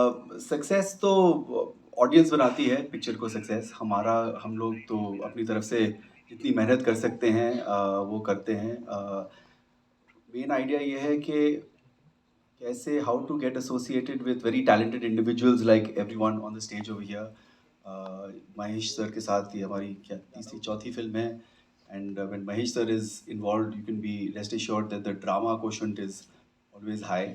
Success तो audience बनाती है पिक्चर को सक्सेस हमारा हम लोग तो अपनी तरफ़ से जितनी मेहनत कर सकते हैं अ, वो करते हैं. मेन आइडिया ये है कि कैसे how to get associated with very talented individuals like every one on the stage over here Mahesh sir के साथ ये हमारी क्या तीसरी चौथी फ़िल्म है. And when Mahesh sir is involve you can be rest assured that the drama question is always high.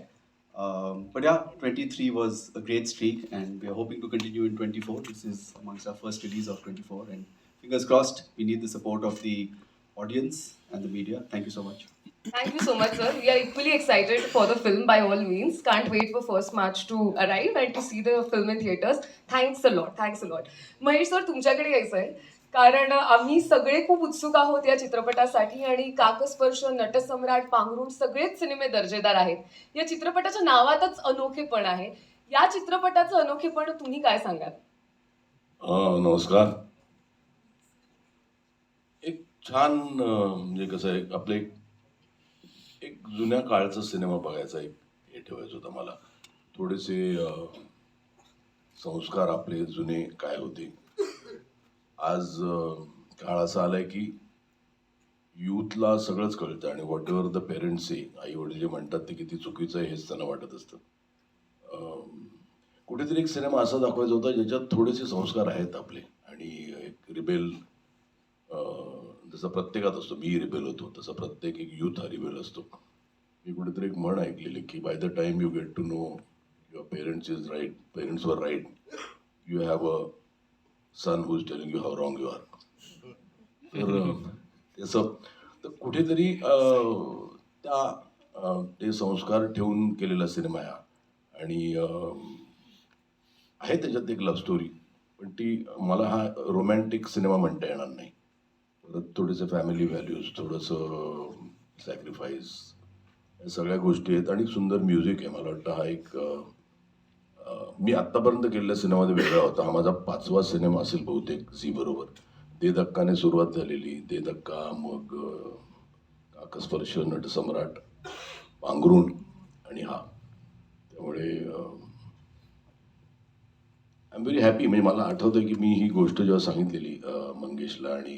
um, but yeah, 23 was a great streak, and we are hoping to continue in 24. This is amongst our first release of 24, and fingers crossed, we need the support of the audience and the media. Thank you so much. Thank you so much, sir. We are equally excited for the film by all means. Can't wait for first March to arrive and to see the film in theaters. Thanks a lot. Thanks a lot. Mahesh sir तुमच्याकडे यायचं आहे कारण आम्ही सगळे खूप उत्सुक आहोत या चित्रपटासाठी आणि काकस्पर्श नटसम्राट पांघरुण सगळेच सिनेमे दर्जेदार आहेत. या चित्रपटाच्या नावातच अनोखेपण आहे. या चित्रपटाचं अनोखेपण तुम्ही काय सांगाल? नमस्कार. एक छान म्हणजे कसं आहे आपलं एक एक जुन्या काळचा सिनेमा बघायचा एक हे ठेवायचं होतं मला. थोडेसे संस्कार आपले जुने काय होते? आज काळ असा आलाय की यूथला सगळंच कळतं आणि व्हॉट एव्हर द पेरेंट्स आई वडील जे म्हणतात ते किती चुकीचं आहे हेच त्यांना वाटत असतं. कुठेतरी एक सिनेमा असा दाखवायचा होता ज्याच्यात थोडेसे संस्कार आहेत आपले आणि एक रिबेल जसं प्रत्येकात असतो मी रिबेल होतो तसा प्रत्येक एक यूथ हा रिबेल असतो. मी कुठेतरी एक म्हण ऐकलेली की by the time you get to know your parents is right parents वर right you have a son who's telling you how wrong you are तर त्याचं तर कुठेतरी त्या ते संस्कार ठेवून केलेला सिनेमा आहे आणि आहे त्याच्यात एक लव्ह स्टोरी पण ती मला हा रोमॅन्टिक सिनेमा म्हणता येणार नाही. परत थोडेसे फॅमिली व्हॅल्यूज थोडंसं सॅक्रिफाईस या सगळ्या गोष्टी आहेत आणि सुंदर म्युझिक आहे. मला वाटतं हा एक मी आत्तापर्यंत केलेल्या सिनेमा वेगळा होता हा माझा पाचवा सिनेमा असेल बहुतेक झी बरोबर. दे धक्काने सुरुवात झालेली दे धक्का मग अं, काकस्पर्श नटसम्राट पांघरुण आणि हा. त्यामुळे आय एम व्हेरी हॅपी म्हणजे मला आठवतं की मी ही गोष्ट जेव्हा सांगितलेली मंगेशला आणि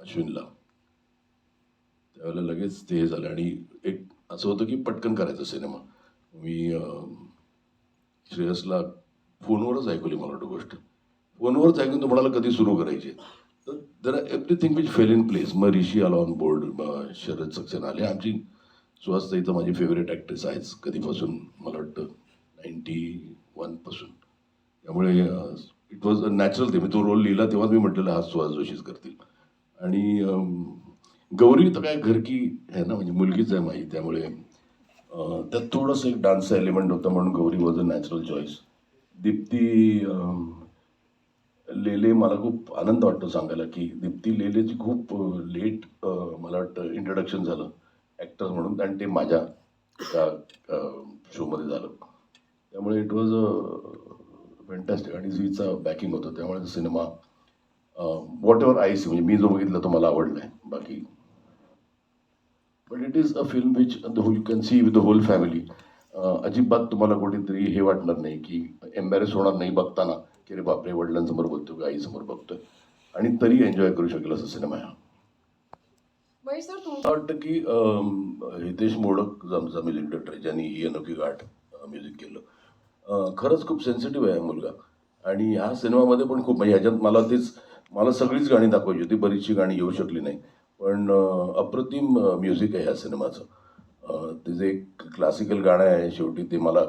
अश्विनला त्यावेळेला लगेच ते हे झालं. आणि एक असं होतं की पटकन करायचा सिनेमा. मी श्रेयसला फोनवरच ऐकवली मला वाटतं गोष्ट. फोनवरच ऐकून तो म्हणाला कधी सुरू करायची? तर जर everything which fell in place मग ऋषी आला ऑन बोर्ड शरद सक्सेना आले. आमची सुहासताई तर माझी फेवरेट ॲक्ट्रेस आहेच कधीपासून? मला वाटतं नाईन्टी वनपासून त्यामुळे इट वॉज अ नॅचरल ते मी तो रोल लिहिला तेव्हाच मी म्हटलेलं हा सुहास जोशीच करतील. आणि गौरी तर काय घरकी आहे ना म्हणजे मुलगीच आहे माझी त्यामुळे त्यात थोडंसं एक डान्सचा एलिमेंट होता म्हणून Gauri was a natural choice Deepti Lele मला खूप आनंद वाटतो सांगायला की दीप्ती लेलेची खूप लेट मला वाटतं इंट्रोडक्शन झालं ॲक्टर म्हणून आणि ते माझ्या त्या शोमध्ये झालं. त्यामुळे इट वॉज अ फॅन्टॅस्टिक आणि झीचा बॅकिंग होतं त्यामुळे cinema whatever I see म्हणजे मी जो बघितला तो मला आवडला आहे बाकी but it is a film which the you can see with the whole family अजिबात तुम्हाला कुठेतरी हे वाटणार नाही की एम्बॅरेस होणार नाही बघताना की अरे बापरे वडिलांसमोर बघतोय का आईसमोर बघतोय. आणि तरी एन्जॉय करू शकेल असा सिनेमा हा. मला वाटतं की हितेश मोडक जो आमचा म्युझिक डायरेक्टर आहे ज्यांनी ही अनोखी गाठ म्युझिक केलं. खरंच खूप सेन्सिटिव्ह आहे मुलगा. आणि ह्या सिनेमामध्ये पण खूप म्हणजे ह्याच्यात मला तेच मला सगळीच गाणी दाखवायची होती बरीचशी गाणी येऊ शकली नाही. पण अप्रतिम म्युझिक आहे ह्या सिनेमाचं. ते जे एक क्लासिकल गाणं आहे शेवटी ते मला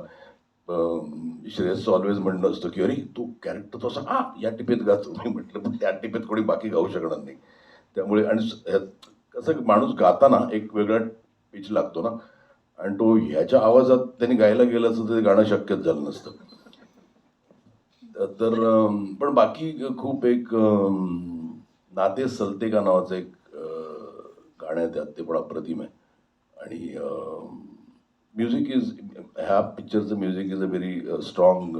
श्रेयस ऑलवेज म्हणणं असतं की अरे तो कॅरेक्टर तो असा हा या टिपेत गातो मी म्हटलं पण त्या टिपेत कोणी बाकी गाऊ शकणार नाही. त्यामुळे आणि कसं माणूस गाताना एक वेगळा पिच लागतो ना. आणि तो ह्याच्या आवाजात त्यांनी गायला गेलं असतं ते गाणं शक्यच झालं नसतं. तर पण बाकी खूप एक नाते सलते का नावाचं एक अं, गाणं ते पण अप्रतिम आहे. आणि म्युझिक इज ह्या पिक्चरचं music is a very strong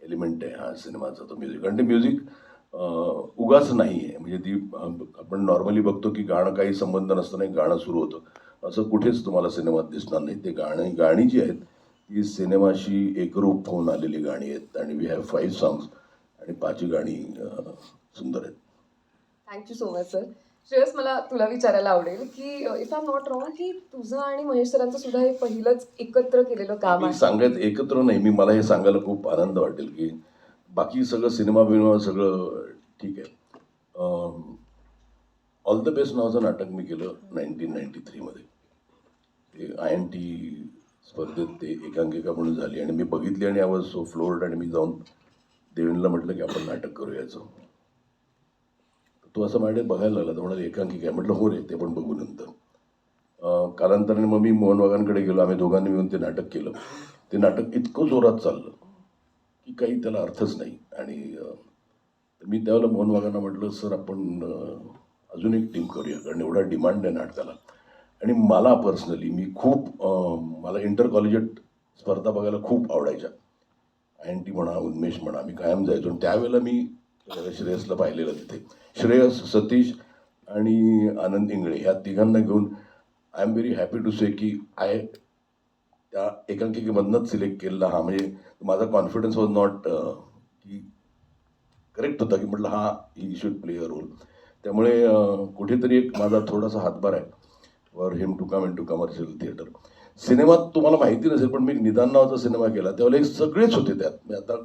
element आहे हा सिनेमाचा तो म्युझिक आणि ते म्युझिक उगाच नाही आहे. म्हणजे ती आपण नॉर्मली बघतो की गाणं काही संबंध नसताना गाणं सुरू होतं. असं कुठेच तुम्हाला सिनेमात दिसणार नाही. ते गाणी गाणी जी आहेत ती सिनेमाशी एकरूप होऊन आलेली गाणी आहेत. आणि वी हॅव फाईव्ह सॉंग्स आणि पाचही गाणी सुंदर आहेत. Thank you so much sir Shreyas मला तुला विचारायला आवडेल की इफ आय नॉट रॉंग की तुझं आणि महेश सरांचं सुद्धा हे पहिलंच एकत्र केलेलं काम मी आहे. सांगायचं एकत्र नाही मी मला हे सांगायला खूप आनंद वाटेल की बाकी सगळं सिनेमा बिनेमा सगळं ठीक आहे. ऑल द बेस्ट नावाचं नाटक मी केलं नाईन्टीन नाईन्टी थ्रीमध्ये ते आय एन टी स्पर्धेत ते एकांकिका म्हणून झाली आणि मी बघितली आणि आय वॉज सो फ्लोर्ड आणि मी जाऊन देवेंद्रला म्हटलं की आपण नाटक करूया याचं तो असं माझ्याकडे बघायला लागला. तर म्हणाले एकांकिका आहे. म्हटलं हो रे ते पण बघू नंतर. कालांतराने मग मी मोहन वागांकडे गेलो आम्ही दोघांनी मिळून ते नाटक केलं. ते नाटक इतकं जोरात चाललं की काही त्याला अर्थच नाही. आणि तर मी त्यावेळेला मोहन वाघांना म्हटलं सर आपण अजून एक टीम करूया कारण एवढा डिमांड आहे नाटकाला. आणि मला पर्सनली मी खूप मला इंटर कॉलेजेट स्पर्धा बघायला खूप आवडायच्या. आय एन टी म्हणा उन्मेष म्हणा मी कायम जायचो. आणि त्यावेळेला मी श्रेयसला पाहिलेलं तिथे. श्रेयस सतीश आणि आनंद इंगळे ह्या तिघांना घेऊन I am very happy to say की आय त्या एकांकिकेमधनंच सिलेक्ट केलेला हा. म्हणजे माझा कॉन्फिडन्स वॉज नॉट की करेक्ट होता की म्हटलं हा he should play a role त्यामुळे कुठेतरी एक माझा थोडासा हातभार आहे for him to come into commercial theatre सिनेमात तुम्हाला माहिती नसेल पण मी निदान नावाचा सिनेमा केला. त्यावेळेला एक सगळेच होते त्यात. मी आता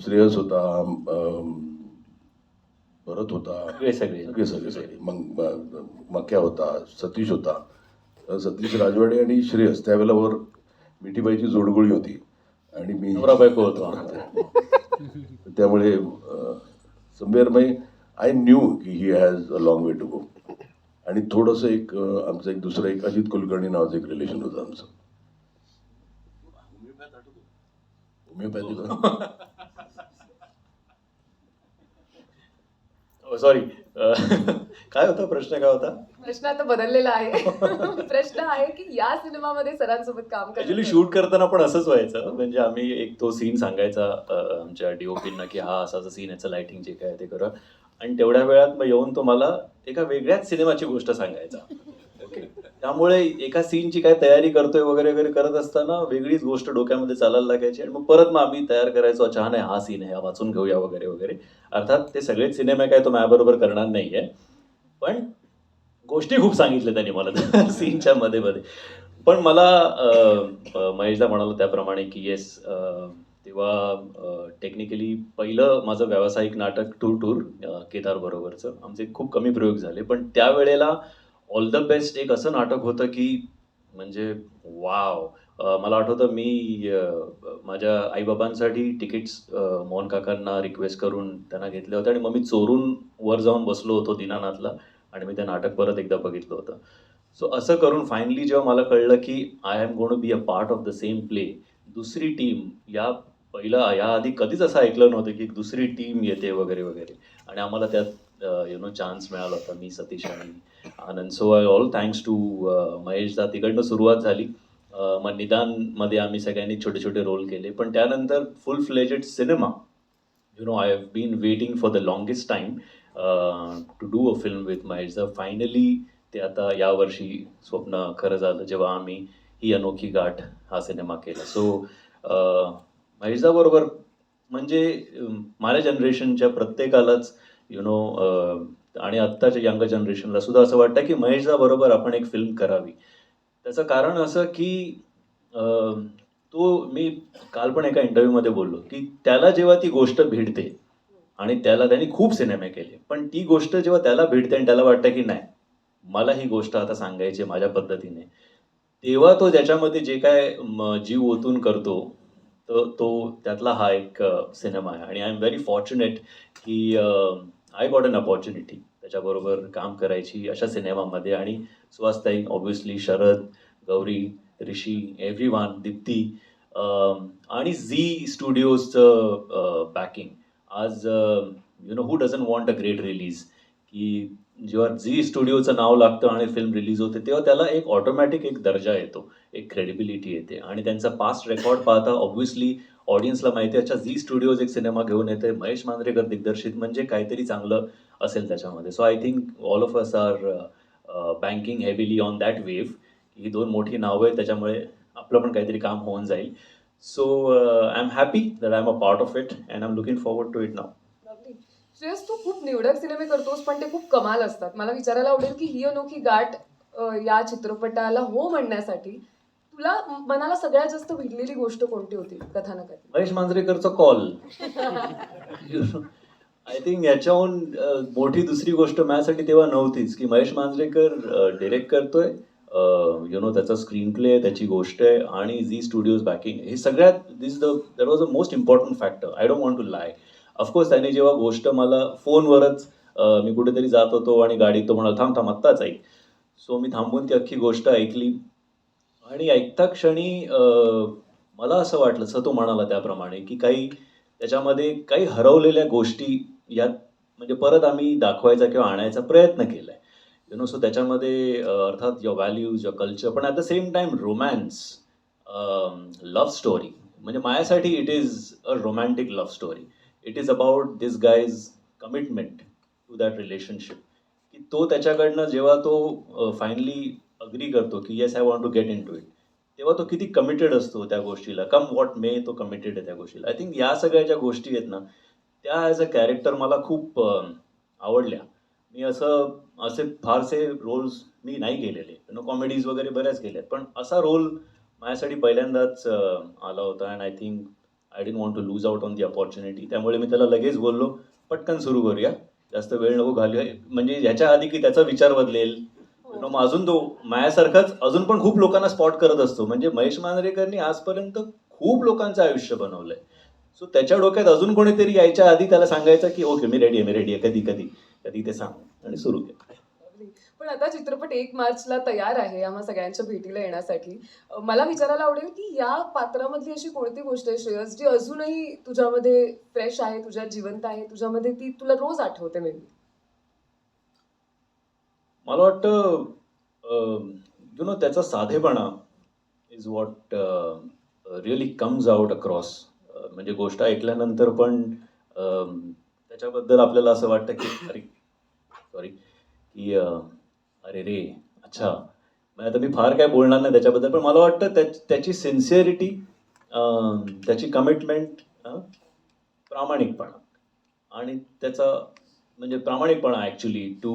श्रेयस होता भरत होता. सगळे सगळे. सगळे सगळे सगळे. मग मक्या होता सतीश होता. सतीश राजवाडे आणि श्रेयस. त्यावेळेला वर मिठीबाईची जोडगोळी होती. आणि मी बायको होतो. त्यामुळे समवेअर माय आय न्यू की he has a long way to go आणि थोडंसं एक आमचं एक दुसरं एक अजित कुलकर्णी नावाचं एक रिलेशन होतं आमचं. होमिओपॅथी सॉरी काय होता? प्रश्न काय होता? प्रश्न आता बदललेला आहे. प्रश्न आहे की या सिनेमामध्ये सरांसोबत काम ऍक्च्युली शूट करताना पण असंच व्हायचं. म्हणजे आम्ही एक तो सीन सांगायचा आमच्या डीओपींना की हा असा सीन याचं लाइटिंग जे काय ते करा आणि तेवढ्या वेळात मग येऊन तो मला एका वेगळ्याच सिनेमाची गोष्ट सांगायचा. ओके त्यामुळे एका सीनची काय तयारी करतोय वगैरे वगैरे करत असताना वेगळीच गोष्ट डोक्यामध्ये चालायला लागायची आणि मग परत मग आम्ही तयार करायचो अच्छा नाही हा सीन आहे हा वाचून घेऊया वगैरे वगैरे. अर्थात ते सगळेच सिनेमे काय तो माझ्याबरोबर करणार नाहीये. पण गोष्टी खूप सांगितल्या त्यांनी मला सीनच्या मध्ये मध्ये. पण मला महेशला महेशदा म्हणालो त्याप्रमाणे की येस तेव्हा टेक्निकली पहिलं माझं व्यावसायिक नाटक टूर टूर केदार बरोबरचं. आमचे खूप कमी प्रयोग झाले. पण त्यावेळेला ऑल द बेस्ट एक असं नाटक होतं की म्हणजे वाव मला आठवतं मी माझ्या आईबाबांसाठी तिकीट्स मोहन काकांना रिक्वेस्ट करून त्यांना घेतले होते आणि मग मी चोरून वर जाऊन बसलो होतो दिनानाथला आणि मी ते नाटक परत एकदा बघितलं होतं. सो असं करून फायनली जेव्हा मला कळलं की I am gonna be a part of the same play दुसरी टीम या पहिलं याआधी कधीच असं ऐकलं नव्हतं की दुसरी टीम येते वगैरे वगैरे. आणि आम्हाला त्यात यु नो चान्स मिळाला होता मी सतीश आणि Anand so I all thanks to महेशदा तिकडनं सुरुवात झाली. Uh, मग निदानमध्ये आम्ही सगळ्यांनी छोटे छोटे रोल केले. पण त्यानंतर full fledged cinema you know I have been waiting for the longest time to do a film with महेशदा finally ते आता यावर्षी स्वप्न खरं झालं. जेव्हा आम्ही ही अनोखी गाठ हा सिनेमा केला. सो महेशदाबरोबर uh, म्हणजे um, माझ्या जनरेशनच्या प्रत्येकालाच यु नो आणि आत्ताच्या यंग जनरेशनला सुद्धा असं वाटतं की महेशदा बरोबर आपण एक फिल्म करावी. त्याचं कारण असं की तो मी काल पण एका इंटरव्ह्यूमध्ये बोललो की त्याला जेव्हा ती गोष्ट भेटते आणि त्याला त्यांनी खूप सिनेमे केले पण ती गोष्ट जेव्हा त्याला भेटते आणि त्याला वाटतं की नाही मला ही गोष्ट आता सांगायची आहे माझ्या पद्धतीने तेव्हा तो ज्याच्यामध्ये जे काय म, जीव ओतून करतो तर तो त्यातला हा एक सिनेमा आहे. आणि आय एम व्हेरी फॉर्च्युनेट की आय गॉट अन अपॉर्च्युनिटी त्याच्याबरोबर काम करायची अशा सिनेमामध्ये आणि सुहासताई obviously Sharad Gauri Rishi every one Deepti आणि झी स्टुडिओजचं बॅकिंग आज you know who doesn't want a great release की जेव्हा झी स्टुडिओचं नाव लागतं आणि फिल्म रिलीज होते तेव्हा त्याला एक ऑटोमॅटिक एक दर्जा येतो एक क्रेडिबिलिटी येते. आणि त्यांचा पास्ट रेकॉर्ड पाहता ऑब्व्हियसली ऑडियन्सला माहिती आहे. अच्छा झी स्टुडिओज एक सिनेमा घेऊन येते. महेश मांजरेकर दिग्दर्शित म्हणजे काहीतरी चांगलं असेल त्याच्यामध्ये. So I think all of us are banking heavily on that wave ही दोन मोठी नावं आहेत. त्याच्यामुळे आपलं पण काहीतरी काम होऊन जाईल. So I am happy that I am a part of it and I am looking forward to it नाव श्रेयस तू खूप निवडक सिनेमे करतोस पण ते खूप कमाल असतात. मला विचारायला आवडेल की ही अनोखी गाठ uh, या चित्रपटाला हो म्हणण्यासाठी तुला मनाला सगळ्यात जास्त भिडलेली गोष्ट कोणती होती कथानकात महेश मांजरेकरचा कॉल. आय थिंक याच्याहून मोठी दुसरी गोष्ट माझ्यासाठी तेव्हा नव्हतीच की महेश मांजरेकर डिरेक्ट करतोय. यु नो त्याचा स्क्रीन प्ले त्याची गोष्ट आहे आणि झी स्टुडिओज बॅकिंग हे सगळ्यात this the that was a most important factor I don't want to lie of course त्याने जेव्हा गोष्ट मला फोनवरच मी कुठेतरी जात होतो आणि गाडीत तो म्हणाला थांब थांब आत्ताच ऐक. सो मी थांबून ती अख्खी गोष्ट ऐकली. आणि ऐकता क्षणी मला असं वाटलं सर तो म्हणाला त्याप्रमाणे की काही त्याच्यामध्ये काही हरवलेल्या गोष्टी यात म्हणजे परत आम्ही दाखवायचा किंवा आणायचा प्रयत्न केला आहे यु नो सो त्याच्यामध्ये अर्थात युअर व्हॅल्यूज युअर कल्चर पण at the same time romance love story म्हणजे माझ्यासाठी it is a romantic love story it is about this guy's commitment to that relationship की तो त्याच्याकडनं जेव्हा तो फायनली अग्री करतो की yes I want to get into it तेव्हा तो किती कमिटेड असतो त्या गोष्टीला. कम वॉट मे तो कमिटेड आहे त्या गोष्टीला. आय थिंक या सगळ्या ज्या गोष्टी आहेत ना त्या ॲज अ कॅरेक्टर मला खूप आवडल्या. मी असं असे फारसे रोल्स मी नाही केलेले नो कॉमेडीज वगैरे बऱ्याच केल्या पण असा रोल माझ्यासाठी पहिल्यांदाच आला होता and I think I didn't want to lose out on the opportunity त्यामुळे मी त्याला लगेच बोललो पटकन सुरू करूया. जास्त वेळ नको घालूया. म्हणजे ह्याच्या आधी की त्याचा विचार बदलेल. मग अजून तो मायासारखाच अजून पण खूप लोकांना स्पॉट करत असतो. म्हणजे महेश मांजरेकरनी आजपर्यंत खूप लोकांचं आयुष्य बनवलंय. सो त्याच्या डोक्यात अजून कोणीतरी यायच्या आधी त्याला सांगायचं की ओके मी रेडी आहे मी रेडी आहे. कधी कधी कधी ते सांग. आणि सुरू केलं. पण आता चित्रपट एक मार्चला तयार आहे आम्हा सगळ्यांच्या भेटीला येण्यासाठी. मला विचारायला आवडेल की या पात्रामधली अशी कोणती गोष्ट आहे श्रेयस जी अजूनही तुझ्यामध्ये फ्रेश आहे तुझ्यात जिवंत आहे तुझ्यामध्ये ती तुला रोज आठवते नेहमी? मला वाटतं यु नो त्याचा साधेपणा is what really comes out across म्हणजे गोष्ट ऐकल्यानंतर पण त्याच्याबद्दल आपल्याला असं वाटतं की अरे सॉरी की अरे रे अच्छा. म्हणजे आता मी फार काय बोलणार नाही त्याच्याबद्दल पण मला वाटतं त्या त्याची सिन्सिअरिटी त्याची कमिटमेंट प्रामाणिकपणा. आणि त्याचा म्हणजे प्रामाणिकपणा actually to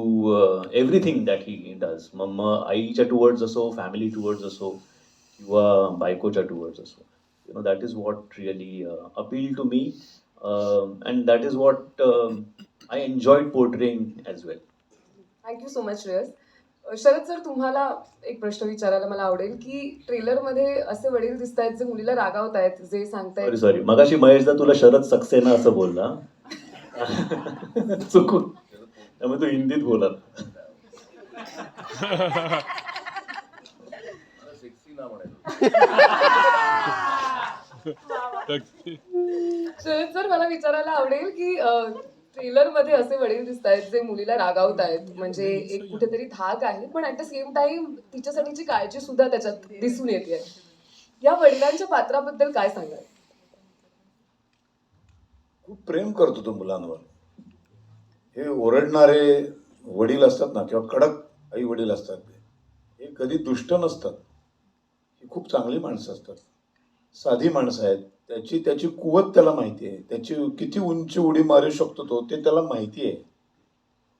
everything that he does मग मग आईच्या टुवर्ड्स असो फॅमिली टुवर्ड्स असो किंवा बायकोच्या टुवर्ड्स असो. You know that is what really appeal to me and that is what I enjoyed portraying as well thank you so much Shreyas Sharad sir तुम्हाला एक प्रश्न विचारायला मला आवडेल की ट्रेलरमध्ये असे वडील दिसत आहेत जे मुलीला रागावत आहेत जे सांगतायत सॉरी मगाशी महेशदा तुला शरद सक्सेना असं बोलला. चुकून. त्यामुळे तू हिंदीत बोला सर मला विचारायला आवडेल की ट्रेलरमध्ये असे वडील दिसत आहेत जे मुलीला रागावत आहेत म्हणजे एक कुठेतरी धाक आहे पण ऍट द सेम टाइम तिच्यासाठीची काळजी सुद्धा त्याच्यात दिसून येते. या वडिलांच्या पात्राबद्दल काय सांगाल? खूप प्रेम करतो तो मुलांवर. हे ओरडणारे वडील असतात ना किंवा कडक आई वडील असतात ते हे कधी दुष्ट नसतात. ही खूप चांगली माणसं असतात. साधी माणसं आहेत. त्याची त्याची कुवत त्याला माहिती आहे. त्याची किती उंची उडी मारू शकतो तो ते त्याला माहिती आहे.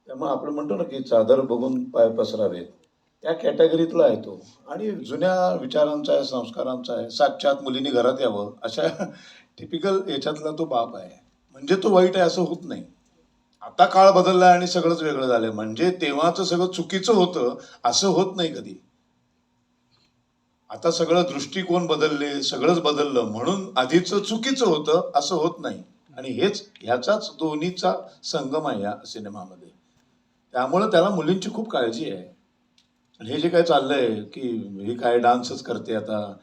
त्यामुळे आपण म्हणतो ना की चादर बघून पाय पसरावेत. त्या कॅटेगरीतला आहे तो. आणि जुन्या विचारांचा आहे संस्कारांचा आहे. सातच्या आत मुलींनी घरात यावं अशा टिपिकल याच्यातला तो बाप आहे. म्हणजे तो वाईट आहे असं होत नाही. आता काळ बदलला आणि सगळंच वेगळं झालं म्हणजे तेव्हाचं सगळं चुकीचं होतं असं होत नाही कधी. आता सगळं दृष्टिकोन बदलले सगळंच बदललं म्हणून आधीचं चुकीचं होतं असं होत नाही. आणि हेच ह्याचाच दोन्हीचा संगम आहे या सिनेमामध्ये. त्यामुळं त्याला मुलींची खूप काळजी आहे. आणि हे जे काय चाललंय की ही काय डान्सच करते आता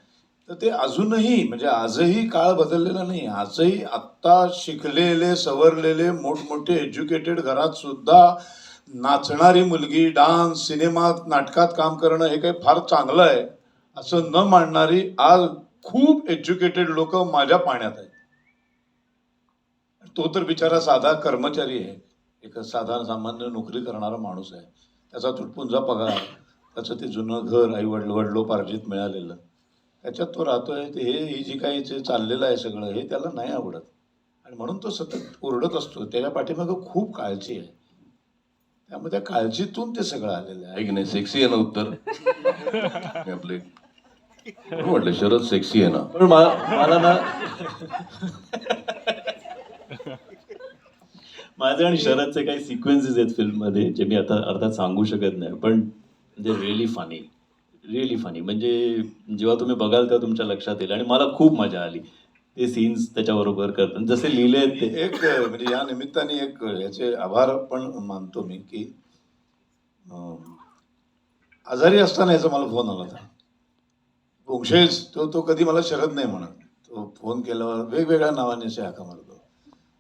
तर ते अजूनही म्हणजे आजही काळ बदललेला नाही आजही आत्ता शिकलेले सवरलेले मोठमोठे एज्युकेटेड घरात सुद्धा नाचणारी मुलगी डान्स सिनेमात नाटकात काम करणं हे काही फार चांगलं आहे असं न मांडणारी आज खूप एज्युकेटेड लोक माझ्या पाण्यात आहेत. तो तर बिचारा साधा कर्मचारी आहे एक साधा सामान्य नोकरी करणारा माणूस आहे. त्याचा तुटपुंजा पगार त्याचं ते जुनं घर आई वडील वडलोपार्जित मिळालेलं. त्याच्यात तो राहतोय ते हे ही जी काही जे चाललेलं आहे सगळं हे त्याला नाही आवडत. आणि म्हणून तो सतत ओरडत असतो. त्याच्या पाठीमागं खूप काळजी आहे. त्यामुळे त्या काळजीतून ते सगळं आलेलं आहे. की नाही सेक्सी आहे ना उत्तर? हे आपले म्हटलं शरद सेक्सी आहे ना? पण मा- मला ना माझे आणि शरदचे काही सिक्वेन्सेस आहेत फिल्ममध्ये जे मी आता अर्थात सांगू शकत नाही पण म्हणजे रिअली फनी रिअली फनी म्हणजे जेव्हा तुम्ही बघाल तेव्हा तुमच्या लक्षात येईल. आणि मला खूप मजा आली. ते सीन्स त्याच्याबरोबर करतात जसे लिहिले आहेत ते. एक म्हणजे या निमित्ताने एक याचे आभार पण मानतो मी की आजारी असताना याचा मला फोन आला होता. वंशेज तो तो कधी मला शरद नाही म्हणत. तो फोन केल्यावर वेगवेगळ्या नावाने असे हाका मारतो.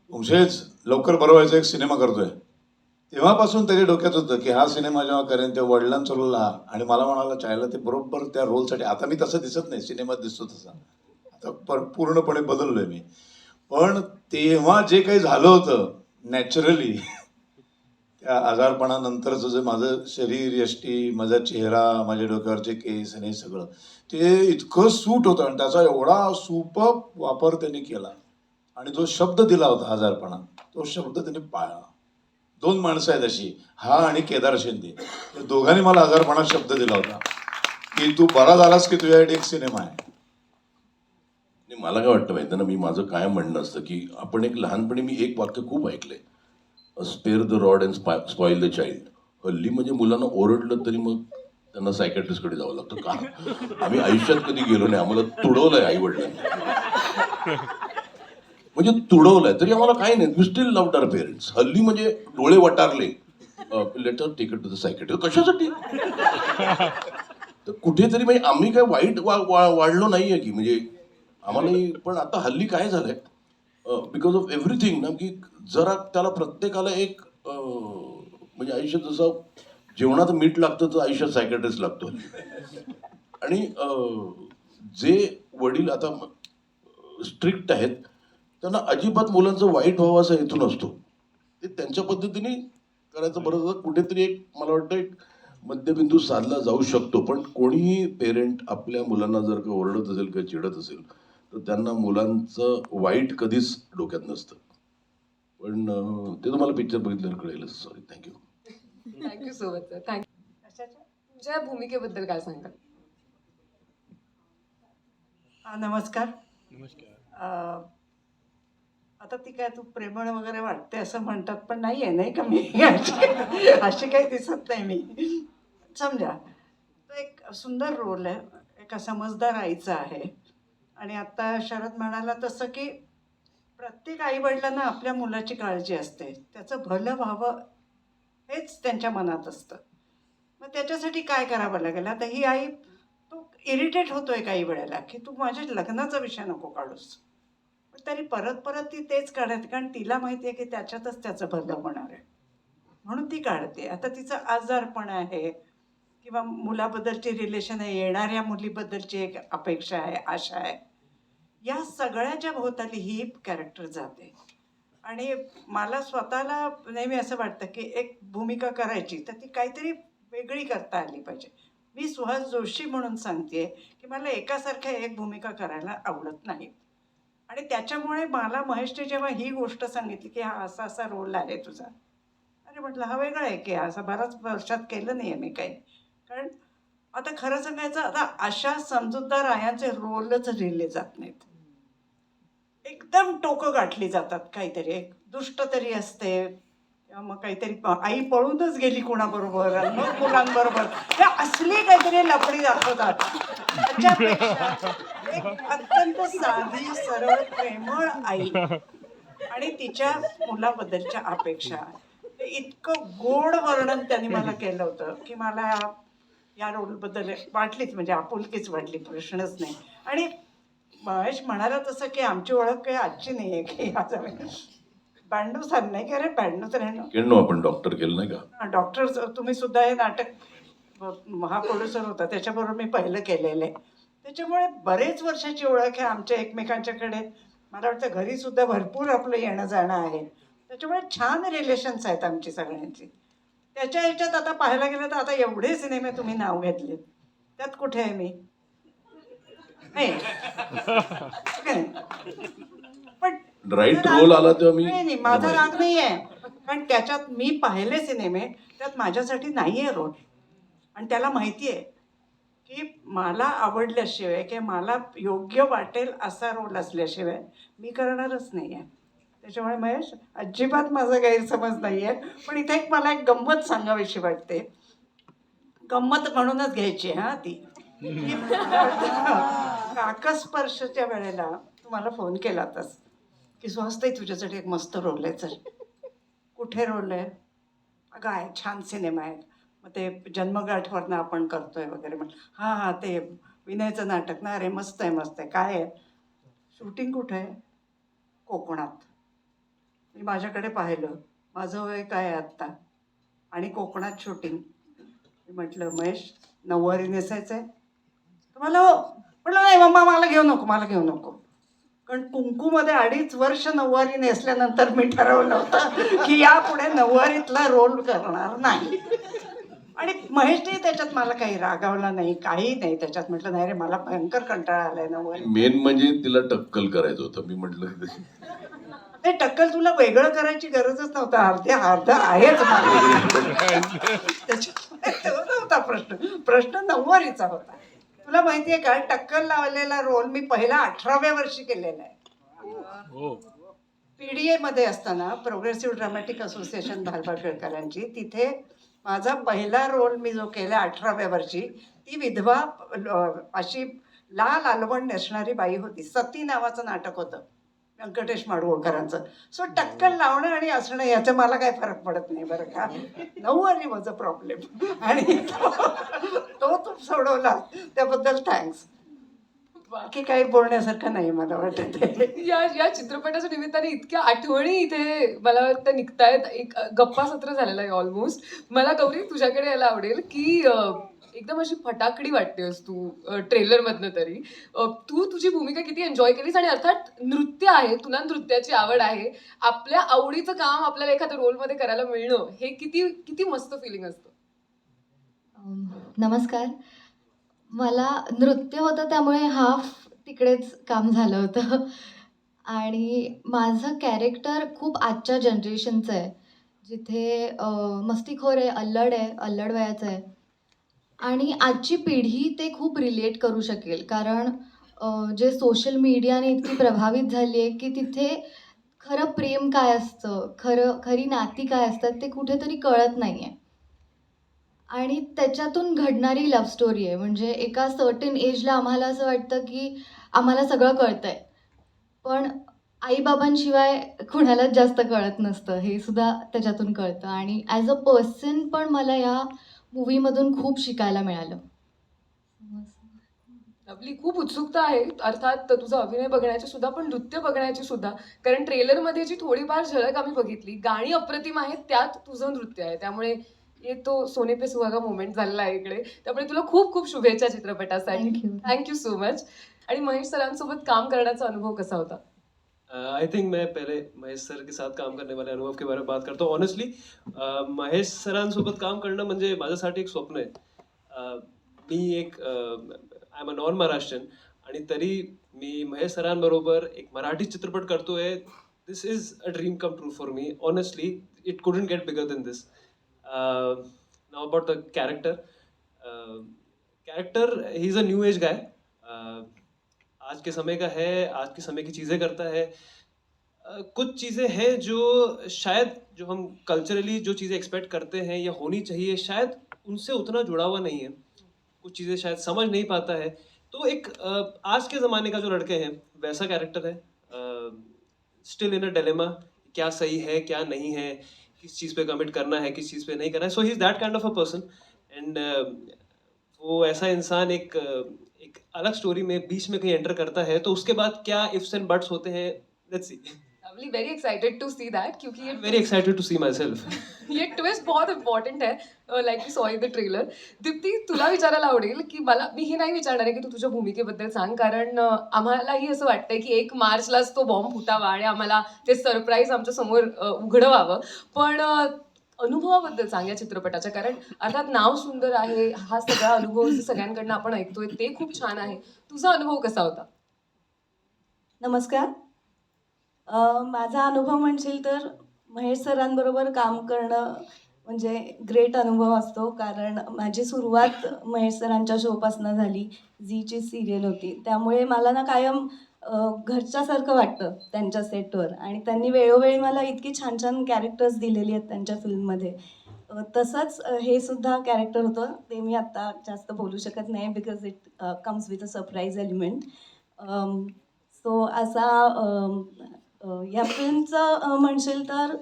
वंशेज लवकर बरं एक सिनेमा करतोय. तेव्हापासून त्याच्या डोक्यात होतं की हा सिनेमा जेव्हा करेन तेव्हा वडिलांचा रोल हा आणि मला म्हणाला चायला ते बरोबर त्या रोलसाठी. आता मी तसं दिसत नाही सिनेमात दिसतो तसा. आता पर पूर्णपणे बदललोय मी. पण तेव्हा जे काही झालं होतं नॅचरली त्या आजारपणानंतरचं जे माझं शरीर यष्टी माझा चेहरा माझ्या डोक्यावरचे केस आणि हे सगळं ते इतकं सूट होतं आणि त्याचा एवढा सुप वापर त्यांनी केला. आणि जो शब्द दिला होता आजारपणा तो शब्द त्यांनी पाळला. दोन माणसं आहेत अशी हा आणि केदार शिंदे. या दोघांनी मला आजारपणा शब्द दिला होता. की तू बरा झालास की तुझ्याकडे एक सिनेमा आहे? मला काय वाटतं माहिती ना मी माझं काय म्हणणं असतं की आपण एक लहानपणी मी एक वाक्य खूप ऐकलंय. Spare the rod and spoil the child हल्ली म्हणजे मुलांना ओरडलं तरी मग त्यांना सायकॅट्रिस्टकडे जावं लागतं. का? आम्ही आयुष्यात कधी गेलो नाही आम्हाला तुडवलंय आई वडिलांनी म्हणजे तुडवलंय तरी आम्हाला काही नाही. We still love our parents हल्ली म्हणजे डोळे वटारले. लेटर टिकट टू द सायकेट कशासाठी? तर कुठेतरी म्हणजे आम्ही काय वाईट वा, वा, वाढलो आहे की म्हणजे आम्हालाही पण आता हल्ली काय झालंय? बिकॉज ऑफ एव्हरीथिंग ना की जरा त्याला प्रत्येकाला एक म्हणजे आयुष्यात जसं जेवणात मीठ लागतं तर आयुष्यात सायकॅट्रिस्ट लागतो. आणि जे वडील आता स्ट्रिक्ट आहेत त्यांना अजिबात मुलांचं वाईट व्हावं असा हेतू नसतो. ते त्यांच्या पद्धतीने करायचं बरं. कुठेतरी एक मला वाटतं एक मध्यबिंदू साधला जाऊ शकतो. पण कोणीही पेरेंट आपल्या मुलांना जर का ओरडत असेल किंवा चिडत असेल तर त्यांना मुलांचं वाईट कधीच डोक्यात नसतं. पण ते तुम्हाला पिक्चर बघितल्यावर कळेलच. Sorry thank you thank you so much sir thank you तुमच्या भूमिकेबद्दल काय सांगाल नमस्कार. नमस्कार. आता ती काय तू प्रेमळ वगैरे वाटते असं म्हणतात पण नाही आहे नाही का मी? अशी काही दिसत नाही मी. समजा तो एक सुंदर रोल आहे एका समजदार आईचा आहे. आणि आता शरद म्हणाला तसं की प्रत्येक आईवडिलांना आपल्या मुलाची काळजी असते. त्याचं भलं व्हावं हेच त्यांच्या मनात असतं. मग त्याच्यासाठी काय करावं लागेल? आता ही आई तो इरिटेट होतो आहे काही वेळेला की तू माझ्या लग्नाचा विषय नको काढूस. तरी परत परत ती तेच काढते कारण तिला माहिती आहे की त्याच्यातच त्याचं भलं होणार आहे. म्हणून ती काढते. आता तिचं आजारपण आहे किंवा मुलाबद्दलची रिलेशन आहे येणाऱ्या मुलीबद्दलची एक अपेक्षा आहे आशा आहे. या सगळ्याच्या भोवताली ही कॅरेक्टर जाते. आणि मला स्वतःला नेहमी असं वाटतं की एक भूमिका करायची तर ती काहीतरी वेगळी करता आली पाहिजे. मी सुहास जोशी म्हणून सांगते की मला एकासारख्या एक भूमिका करायला आवडत नाही. आणि त्याच्यामुळे मला महेशने जेव्हा ही गोष्ट सांगितली की हा असा असा रोल आहे तुझा. अरे म्हटलं हा वेगळा आहे की असं बऱ्याच वर्षात केलं नाही आहे मी काही. कारण आता खरं सांगायचं आता अशा समजूतदार आयांचे रोलच लिहिले जात नाहीत. एकदम टोकं गाठली जातात काहीतरी. एक दुष्ट तरी असते किंवा मग काहीतरी आई पळूनच गेली कोणाबरोबर मग मुलांबरोबर. असली काहीतरी लपडी दाखवतात. एक अत्यंत साधी सरळ प्रेमळ आई आणि तिच्या मुलाबद्दलच्या अपेक्षा. इतकं गोड वर्णन त्यांनी मला केलं होतं की मला या रोलबद्दल वाटलीच म्हणजे आपुलकीच वाटली प्रश्नच नाही. आणि महेश म्हणाला तसं की आमची ओळख काही आजची नाही आहे की ब्याण्णव साल नाही का रे? ब्याण्णव त्र्याण्णव केलं आपण डॉक्टर केलं नाही का? डॉक्टर तुम्ही सुद्धा हे नाटक हा प्रोड्युसर होता त्याच्याबरोबर मी पहिलं केलेलं आहे. त्याच्यामुळे बरेच वर्षाची ओळख आहे आमच्या एकमेकांच्याकडे मला वाटतं घरी सुद्धा भरपूर आपलं येणं जाणं आहे. त्याच्यामुळे छान रिलेशन्स आहेत आमची सगळ्यांची. त्याच्या ह्याच्यात आता पाहायला गेलं तर आता एवढे सिनेमे तुम्ही नाव घेतले त्यात कुठे आहे मी? पण राईट रोल आला तेव्हा मी नाही नाही माझा राग नाही आहे कारण त्याच्यात मी पाहिले सिनेमे त्यात माझ्यासाठी नाही आहे रोल. आणि त्याला माहिती आहे की मला आवडल्याशिवाय किंवा मला योग्य वाटेल असा रोल असल्याशिवाय मी करणारच नाही आहे त्याच्यामुळे महेश अजिबात माझा गैरसमज नाही आहे पण इथे एक मला एक गंमत सांगावीशी वाटते. गंमत म्हणूनच घ्यायची आहे हा ती. काकस्पर्शच्या वेळेला तुम्हाला फोन केला होतास. की सुहासताई तुझ्यासाठी एक मस्त रोल आहे चल. कुठे रोल आहे? अगं आहे छान सिनेमा आहेत मग ते जन्मगाठवरनं आपण करतोय वगैरे म्हटलं हां हां ते विनयचं नाटक ना अरे मस्त आहे मस्त आहे. काय आहे? शूटिंग कुठं आहे? कोकणात. मी माझ्याकडे पाहिलं. माझं वय काय आहे आत्ता? आणि कोकणात शूटिंग. मी म्हटलं महेश नऊवारी नेसायचं आहे. तुम्हाला हो. म्हटलं नाही मम्मा मला घेऊ नको मला घेऊ नको. कारण कुंकूमध्ये अडीच वर्ष नऊवारी नेसल्यानंतर मी ठरवलं होतं की यापुढे नऊवारीतला रोल करणार नाही. आणि महेशने त्याच्यात मला काही रागावला नाही काही नाही. त्याच्यात म्हटलं नाही रे मला भयंकर कंटाळा आलाय नऊवारी मेन म्हणजे तिला टक्कल करायचं होतं मी म्हटलं. नाही टक्कल तुला वेगळं करायची गरजच नव्हतं. अर्धे अर्ध आहेच मला. त्याच्यामुळे तो नव्हता प्रश्न. प्रश्न नऊवारीचा होता. तुला माहितीये का टक्कल लावलेला रोल मी पहिला अठराव्या वर्षी केलेला आहे. पीडीए मध्ये असताना प्रोग्रेसिव्ह ड्रामॅटिक असोसिएशन धारबाड केळकरांची तिथे माझा पहिला रोल मी जो केला अठराव्या वर्षी ती विधवा अशी लाल अलवण नेसणारी बाई होती. सती नावाचं नाटक होतं. व्यंकटेश माडगुळकरांचं. सो टक्कल लावणं आणि असणं याचा मला काही फरक पडत नाही बरं का. नऊवारी माझा प्रॉब्लेम आणि तो तो तू सोडवला. त्याबद्दल थँक्स बाकी काही बोलण्यासारखं नाही मला वाटत. या या चित्रपटाच्या निमित्ताने इतक्या आठवणी इथे मला वाटतं निघतायत. एक गप्पा सत्र झालेलं आहे ऑलमोस्ट मला गौरी तुझ्याकडे यायला आवडेल की एकदम अशी फटाकडी वाटतेस तू ट्रेलर मधनं तरी. तू तुझी भूमिका किती एन्जॉय केलीस आणि अर्थात नृत्य आहे तुला नृत्याची आवड आहे आपल्या आवडीचं काम आपल्याला एखाद्या रोलमध्ये करायला मिळणं हे किती किती मस्त फिलिंग असतं? नमस्कार. मला नृत्य होतं त्यामुळे हाफ तिकडेच काम झालं होतं. आणि माझं कॅरेक्टर खूप आजच्या जनरेशनचं आहे. जिथे मस्तीखोर आहे अल्लड आहे अल्लड वयाचं आहे. आणि आजची पिढी ते खूप रिलेट करू शकेल. कारण जे सोशल मीडियाने इतकी प्रभावित झाली आहे की तिथे खरं प्रेम काय असतं खरं खरी नाती काय असतात ते कुठेतरी कळत नाही आहे आणि त्याच्यातून घडणारी लव्ह स्टोरी आहे. म्हणजे एका सर्टन एजला आम्हाला असं वाटतं की आम्हाला सगळं कळतं आहे पण आईबाबांशिवाय कुणालाच जास्त कळत नसतं. हे सुद्धा त्याच्यातून कळतं. आणि ॲज अ पर्सन पण मला या मूवीमधून खूप शिकायला मिळालं. आपली खूप उत्सुकता आहे. अर्थात तुझा अभिनय बघण्याची सुद्धा पण नृत्य बघण्याची सुद्धा. कारण ट्रेलरमध्ये जी थोडीफार झलक आम्ही बघितली गाणी अप्रतिम आहेत त्यात तुझं नृत्य आहे. त्यामुळे हे तो सोने पे सुहागा मोमेंट झालेला आहे इकडे. त्यामुळे तुला खूप खूप शुभेच्छा चित्रपटासाठी. थँक्यू सो मच आणि महेश सरांसोबत काम करण्याचा अनुभव कसा होता? आई थिंक मैं पहले महेश सर के साथ काम करने वाले अनुभव के बारे में बात करता हूँ. ऑनेस्टली महेश सरांसोबत काम करणं म्हणजे माझ्यासाठी एक स्वप्न आहे. मी एक I am a non Maharashtrian आणि तरी मी महेश सरांबरोबर एक मराठी चित्रपट करतोय. This is a dream come true for me honestly it couldn't get bigger than this now about the character character he is a new age guy आज के समय का है आज के समय की चीज़ें करता है। अ, कुछ चीज़ें हैं जो शायद जो हम कल्चरली जो चीज़ें एक्सपेक्ट करते हैं या होनी चाहिए शायद उनसे उतना जुड़ा हुआ नहीं है। कुछ चीज़ें शायद समझ नहीं पाता है। तो एक अ, आज के ज़माने का जो लड़के हैं वैसा कैरेक्टर है। स्टिल इन अ डिलेमा क्या सही है क्या नहीं है। किस चीज़ पे कमिट करना है, किस चीज़ पे नहीं करना है। So he is that kind of a person and वो ऐसा इंसान एक एक अलग स्टोरी में बीच में कहीं एंटर करता है तो उसके बाद क्या इफ्स एंड बट्स होते हैं? Let's see lovely very excited to see that क्योंकि ये very excited to see myself ये ट्विस्ट बहुत इम्पॉर्टंट आहे like you saw in the trailer Deepti तुला विचारायला आवडेल की मला मी हे नाही विचारणार आहे की तू तुझ्या भूमिकेबद्दल सांग कारण आम्हालाही असं वाटतंय की एक मार्चलाच तो बॉम्ब फुटावा आणि आम्हाला ते सरप्राईज आमच्यासमोर उघडवावं. पण अनुभवाबद्दल सांग या चित्रपटाच्या कारण अर्थात नाव सुंदर आहे हा सगळा अनुभव जो सगळ्यांकडनं आपण ऐकतोय ते खूप छान आहे. तुझा अनुभव कसा होता? नमस्कार. माझा अनुभव म्हणशील तर महेश सरांबरोबर काम करणं म्हणजे ग्रेट अनुभव असतो. कारण माझी सुरुवात महेश सरांच्या शोपासनं झाली झीची सिरियल होती. त्यामुळे मला ना कायम घरच्यासारखं वाटतं त्यांच्या सेटवर आणि त्यांनी वेळोवेळी मला इतकी छान छान कॅरेक्टर्स दिलेली आहेत त्यांच्या फिल्ममध्ये तसंच हे सुद्धा कॅरेक्टर होतं. ते मी आत्ता जास्त बोलू शकत नाही because it comes with a surprise element so असा ह्या फिल्मचं म्हणशील तर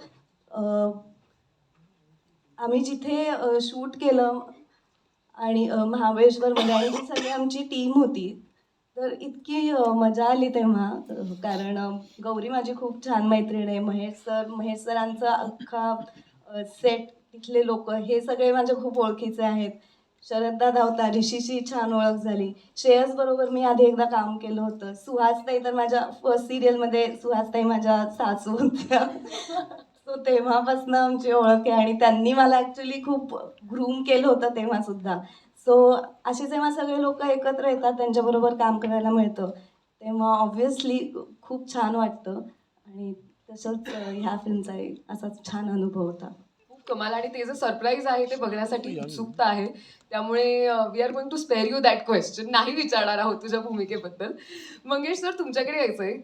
आम्ही जिथे शूट केलं आणि महाबळेश्वरमध्ये आणि जी सगळी आमची टीम होती तर इतकी मजा आली तेव्हा. कारण गौरी माझी खूप छान मैत्रीण आहे. महेश सर महेश सरांचा अख्खा सेट तिथले लोक हे सगळे माझे खूप ओळखीचे आहेत. शरददा धावता ऋषीशी छान ओळख झाली. श्रेयस बरोबर मी आधी एकदा काम केलं होतं. सुहासताई तर माझ्या फर्स्ट सिरियलमध्ये सुहासताई माझ्या सासू होत्या. सो तेव्हापासून आमची ओळख आहे आणि त्यांनी मला ॲक्च्युली खूप ग्रूम केलं होतं तेव्हा सुद्धा सो असे जेव्हा सगळे लोक एकत्र येतात त्यांच्याबरोबर काम करायला मिळतं तेव्हा ऑब्व्हियसली खूप छान वाटतं. आणि तसंच ह्या फिल्मचा एक असाच छान अनुभव होता. खूप कमाल आणि ते जे सरप्राईज आहे ते बघण्यासाठी उत्सुकता आहे. त्यामुळे we are going to spare you that question नाही विचारणार आहोत तुझ्या भूमिकेबद्दल. मंगेश सर तुमच्याकडे यायचंय.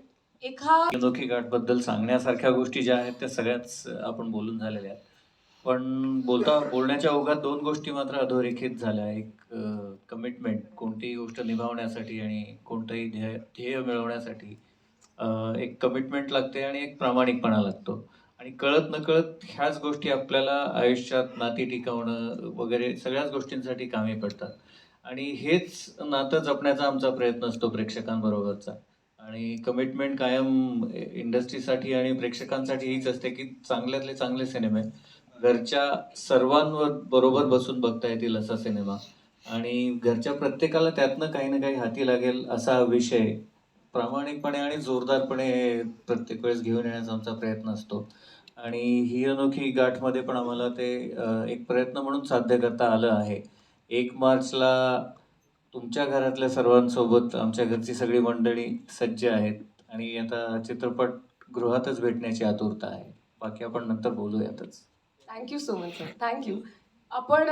एका अनोखी गाठबद्दल सांगण्यासारख्या गोष्टी ज्या आहेत त्या सगळ्याच आपण बोलून झालेल्या आहेत. पण बोलता बोलण्याच्या ओघात दोन गोष्टी मात्र अधोरेखित झाल्या. एक कमिटमेंट कोणतीही गोष्ट निभावण्यासाठी आणि कोणतंही ध्येय ध्येय मिळवण्यासाठी. एक कमिटमेंट लागते आणि एक प्रामाणिकपणा लागतो. आणि कळत नकळत ह्याच गोष्टी आपल्याला आयुष्यात नाती टिकवणं वगैरे सगळ्याच गोष्टींसाठी कामी पडतात. आणि हेच नातं जपण्याचा आमचा प्रयत्न असतो प्रेक्षकांबरोबरचा. आणि कमिटमेंट कायम इंडस्ट्रीसाठी आणि प्रेक्षकांसाठी हीच असते की चांगल्यातले चांगले सिनेमे घरच्या सर्वांवर बरोबर बसून बघता येतील असा सिनेमा. आणि घरच्या प्रत्येकाला त्यातनं काही ना काही हाती लागेल असा विषय प्रामाणिकपणे आणि जोरदारपणे प्रत्येक वेळेस घेऊन येण्याचा आमचा प्रयत्न असतो. आणि ही अनोखी गाठमध्ये पण आम्हाला ते एक प्रयत्न म्हणून साध्य करता आलं आहे. एक मार्चला तुमच्या घरातल्या सर्वांसोबत आमच्या घरची सगळी मंडळी सज्ज आहेत आणि आता चित्रपट गृहातच भेटण्याची आतुरता आहे. बाकी आपण नंतर बोलूयातच. Thank you so much sir thank you आपण